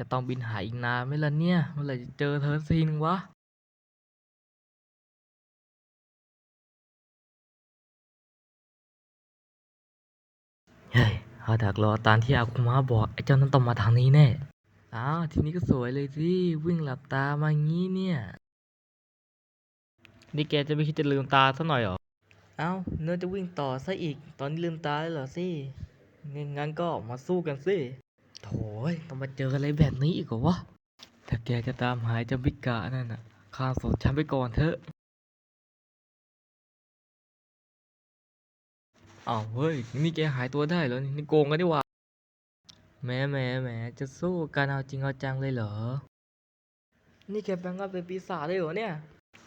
จะต้องบินหาอีกนานไหมล่ะเนี่ย เมื่อไหร่จะเจอเธอทีนึงวะเฮ้ยหาดักรอตามที่อากุมะบอกไอ้เจ้านั้นต้องมาทางนี้แน่ อ้าวทีนี้ก็สวยเลยสิวิ่งหลับตามางี้เนี่ย นี่แกจะไม่คิดจะลืมตาซะหน่อยหรอ เอ้าเนื้อจะวิ่งต่อซะอีก ตอนนี้ลืมตาแล้วเหรอสิงั้นก็มาสู้กันสิ โถ่ยต้องมาเจออะไรแบบนี้อีกเหรอวะ ถ้าแกจะตามหายเจ้าบิกะนั่นน่ะข้าสนฉันไปก่อนเถอะอ้าวเฮ้ย นี่แกหายตัวได้เหรอ นี่โกงกันดีกว่าแหมแหมแหมจะสู้กันเอาจริงเอาจังเลยเหรอ นี่แกแปลงร่างเป็นปีศาจเลยเหรอเนี่ย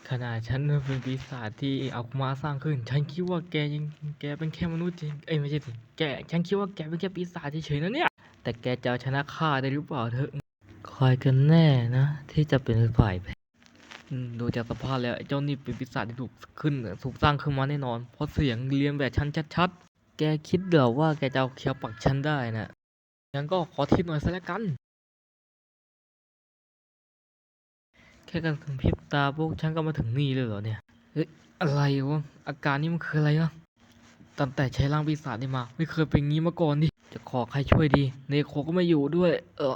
ขนาดฉันเป็นปีศาจที่อากุมาสร้างขึ้น ฉันคิดว่าแกยังแกเป็นแค่มนุษย์จริง เอ้ยไม่ใช่สิ แก ฉันคิดว่าแกเป็นแค่ปีศาจเฉยๆนะเนี่ย แต่แกจะเอาชนะข้าได้หรือเปล่าเถอะใครกันแน่นะ ที่จะเป็นฝ่ายแพ้ดูจากสภาพแล้วไอ้เจ้านี่เป็นปีศาจที่ถูกขึ้นถูกสร้างขึ้นมาแน่นอน เพราะเสียงเรียนแบบฉันชัดๆ แกคิดเหรอว่าแกจะเอาเคียวปักฉันได้นะงั้นก็ขอทิปหน่อยซะแล้วกัน แค่กันพริบตาพวกฉันก็มาถึงนี่เลยเหรอเนี่ย เฮ้ยอะไรวะอาการนี้มันคืออะไรอะตั้งแต่ใช้ร่างปีศาจนี่มา ไม่เคยเป็นงี้มาก่อนดิ จะขอใครช่วยดี เนโคก็ไม่อยู่ด้วย เออ